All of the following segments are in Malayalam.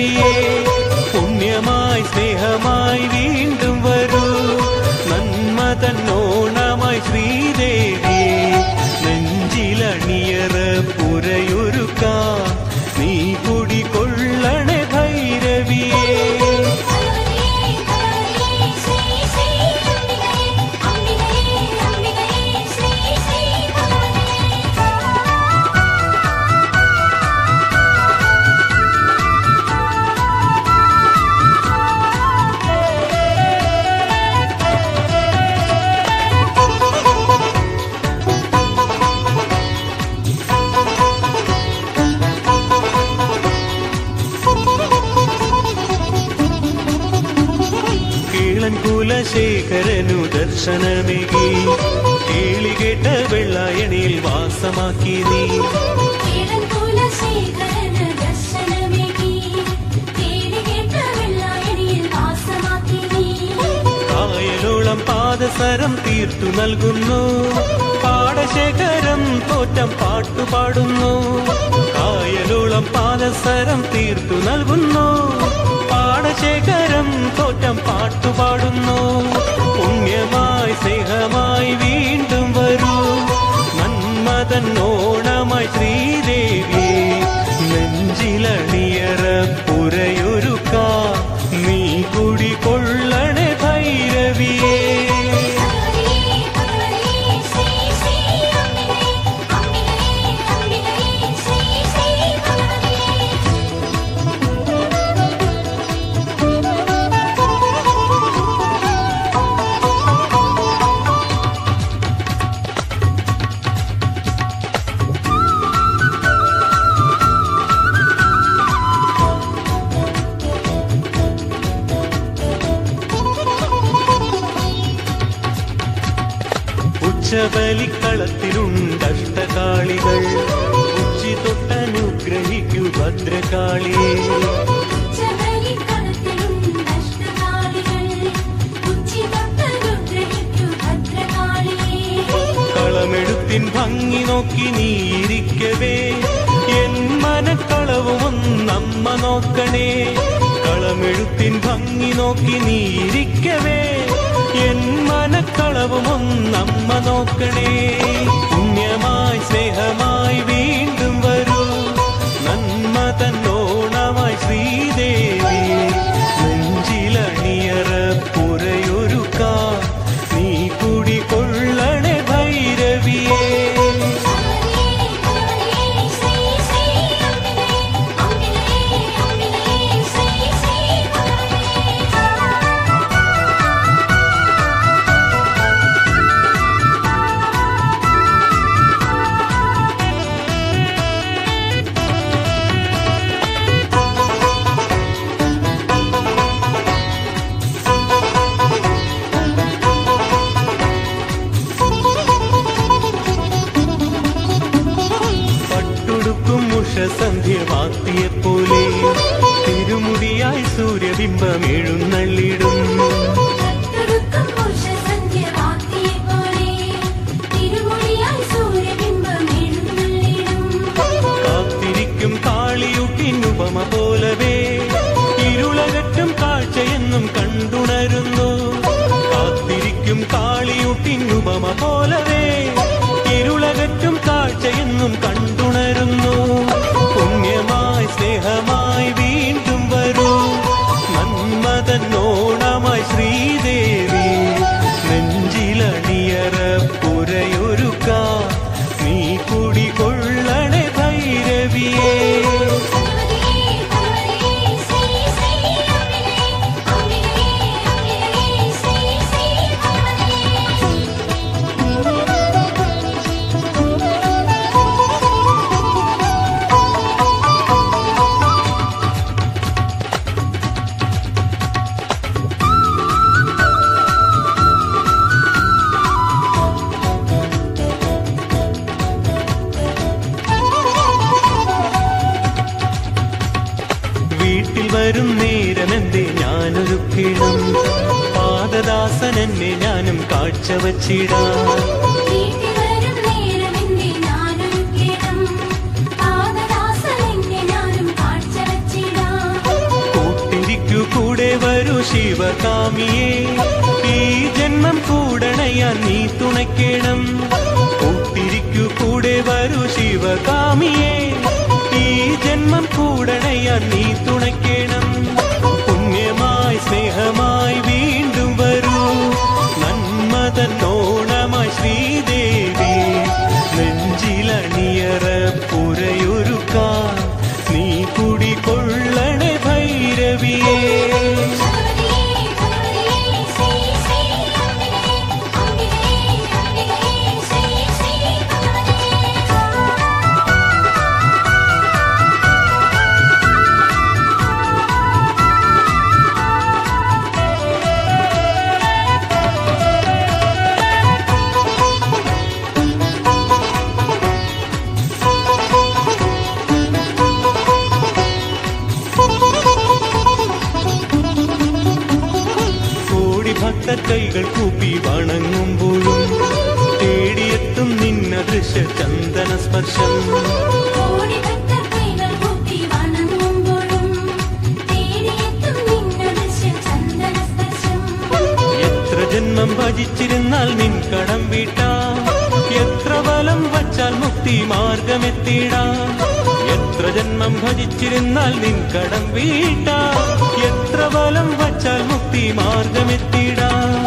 தேவியே புண்ணியமாய் ஸ்நேகமாய் വീണ്ടും വരൂ നന്മ തന്നോണമായി ശ്രീദേവി കുലശേഖരനു ദർശനമേകി. കേളികേട്ട വെള്ളായണിയിൽ വാസമാക്കി നീ. കായലോളം പാദസരം തീർത്തു നൽകുന്നു. പാടശേഖരം തോറ്റം പാട്ടുപാടുന്നു. കായലോളം പാദസരം തീർത്തു നൽകുന്നു. പാടശേഖരം തോറ്റം പാട്ടുപാടുന്നു. പുണ്യമായി സ്നേഹമായി വീണ്ടും വരൂ. നന്മതൻ ഓണമായി ശ്രീദേവി നെഞ്ചിലണിയറ പുരയൊരുക്ക ഉച്ചബലിക്കളത്തിലുണ്ടഷ്ടകാളികൾ ഉച്ചി തൊട്ടനുഗ്രഹിക്കു ഭദ്രകാളിയെ കളമെടുത്തിൻ ഭംഗി നോക്കി നീയിരിക്കവേ എൻ മനക്കളവും ഒന്നമ്മ നോക്കണേ. കളമെഴുത്തിൻ ഭംഗി നോക്കി നീയിരിക്കവേ എൻ മനക്കളവും ഒന്നമ്മ നോക്കണേ. പുണ്യമായി സ്നേഹമായി വീണ്ടും വരൂ. നന്മ തന്നോണമായി കൂടെ വച്ചിടാം ശിവകാമിയേ. ഈ ജന്മം കൂടണയാ നീ തുണയ്ക്കണം. കൂട്ടിരിക്കു കൂടെ വരൂ ശിവകാമിയേ. ഈ ജന്മം കൂടണയാ നീ തുണയ്ക്കണം. ശ്രീദേവി നെഞ്ചിലണിയറ പുരയൊരു നീ കൈകൾ കൂപ്പി വണങ്ങുമ്പോഴും തേടിയെത്തും നിന്ന ദൃശ്യ ചന്ദന സ്പർശം. എത്ര ജന്മം ഭജിച്ചിരുന്നാൽ നിൻ കടം വീട്ടാം. എത്ര ബലം വച്ചാൽ മുക്തി മാർഗമെത്തിയിടാം. എത്ര ജന്മം ഭജിച്ചിരുന്നാൽ നിൻ കടം വീട്ടാ. എത്ര ബലം വച്ചാൽ മുക്തി മാർഗമെത്തിയിടാം.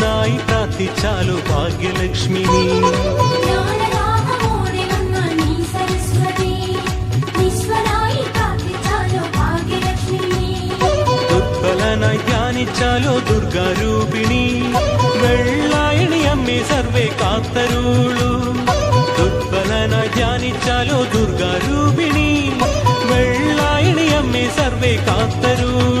నాయి తాతి చాలు భాగ్యలక్ష్మి. దుర్బలనయ్యాని చాలు దుర్గా రూపిణి వెళ్ళాయిని అమ్మి సర్వే కాత్తరుళు దుర్బలనయ్యాని చాలు దుర్గా రూపిణి వెళ్ళాయిని అమ్మి సర్వే కాత్తరుళు